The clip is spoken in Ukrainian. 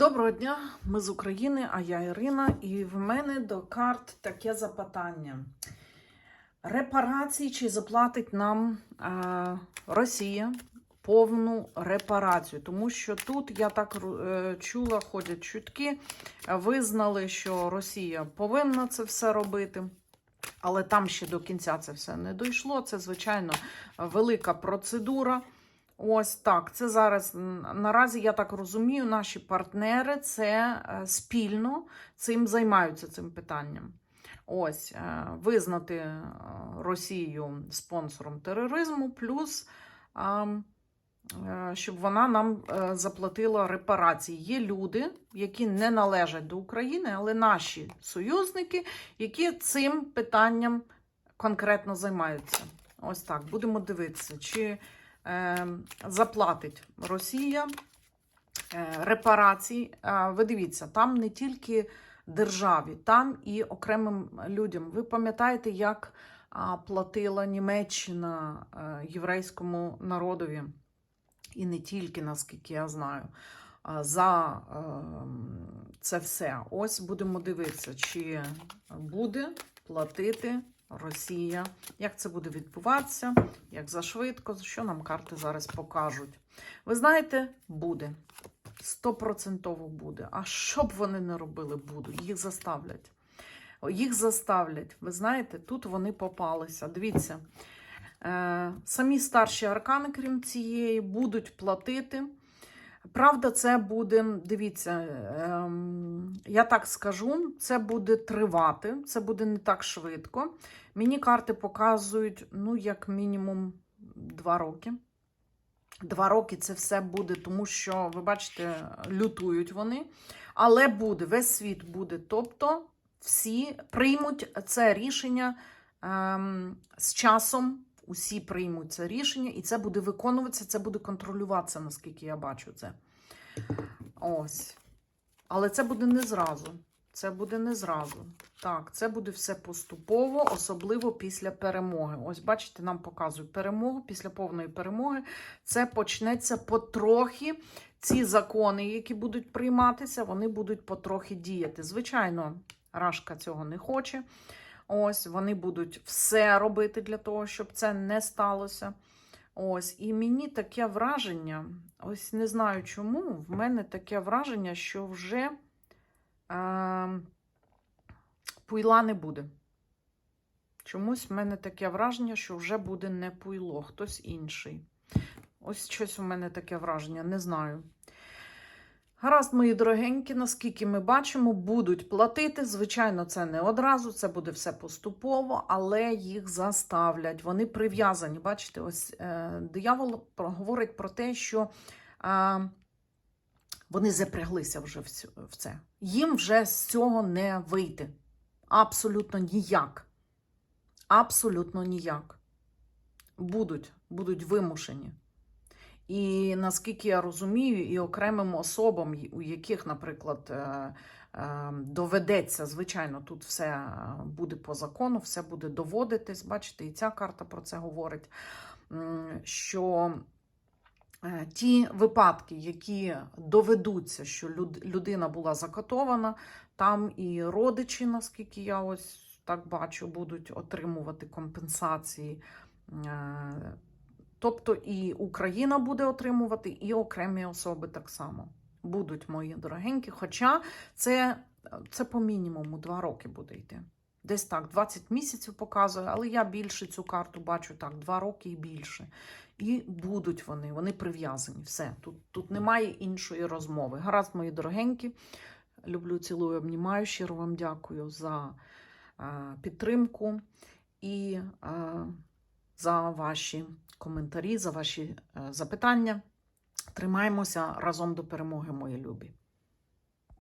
Доброго дня, ми з України, а я Ірина, і в мене до карт таке запитання. Репарації чи заплатить нам е, Росія повну репарацію? Тому що тут я так е, чула, ходять чутки, визнали, що Росія повинна це все робити. Але там ще до кінця це все не дійшло. Це, звичайно, велика процедура. Ось так. Це зараз наразі, я так розумію, наші партнери це е, спільно цим займаються цим питанням. Ось е, визнати е, Росію спонсором тероризму, плюс щоб вона нам заплатила репарації. Є люди, які не належать до України, але наші союзники, які цим питанням конкретно займаються. Ось так. Будемо дивитися, чи заплатить Росія е, репарації. Е, ви дивіться, там не тільки державі, там і окремим людям. Ви пам'ятаєте, як платила Німеччина е, єврейському народові, і не тільки, наскільки я знаю, за е, це все. Ось будемо дивитися, чи буде платити Росія, як це буде відбуватися, як зашвидко, що нам карти зараз покажуть. Ви знаєте, буде. Стопроцентово буде. А що б вони не робили, будуть. Їх заставлять. Їх заставлять. Ви знаєте, тут вони попалися. Дивіться, е, самі старші аркани, крім цієї, будуть платити. Правда, це буде, дивіться, ем, я так скажу, це буде тривати, це буде не так швидко. Мені карти показують, ну, як мінімум, два роки. Два роки це все буде, тому що, ви бачите, лютують вони. Але буде, весь світ буде. Тобто всі приймуть це рішення ем, з часом. Усі приймуть це рішення, і це буде виконуватися, це буде контролюватися, наскільки я бачу це. Ось. Але це буде не зразу. Це буде не зразу. Так, це буде все поступово, особливо після перемоги. Ось, бачите, нам показують перемогу. Після повної перемоги це почнеться потрохи. Ці закони, які будуть прийматися, вони будуть потрохи діяти. Звичайно, Рашка цього не хоче. Ось, вони будуть все робити для того, щоб це не сталося. Ось, і мені таке враження, ось не знаю чому, в мене таке враження, що вже е, пуйла не буде. Чомусь в мене таке враження, що вже буде не пуйло, хтось інший. Ось щось у мене таке враження, не знаю. Гаразд, мої дорогенькі, наскільки ми бачимо, будуть платити. Звичайно, це не одразу, це буде все поступово, але їх заставлять. Вони прив'язані. Бачите, ось е, диявол говорить про те, що е, вони запряглися вже в, це. Їм вже з цього не вийти. Абсолютно ніяк. Абсолютно ніяк. Будуть, будуть вимушені. І наскільки я розумію, і окремим особам, у яких, наприклад, е, е, доведеться, звичайно, тут все е, буде по закону, все буде доводитись. Бачите, і ця карта про це говорить. Що ті випадки, які доведуться, що людина була закатована, там і родичі, наскільки я ось так бачу, будуть отримувати компенсації. Тобто і Україна буде отримувати, і окремі особи так само будуть мої дорогенькі. Хоча це, це по мінімуму два роки буде йти. Десь так, 20 місяців показує, але я більше цю карту бачу так, два роки і більше. І будуть вони, вони прив'язані. Все, тут, тут немає іншої розмови. Гаразд, мої дорогенькі. Люблю, цілую, обнімаю. Щиро вам дякую за е, підтримку і е, за ваші коментарі, за ваші е, запитання. Тримаємося разом до перемоги, мої любі.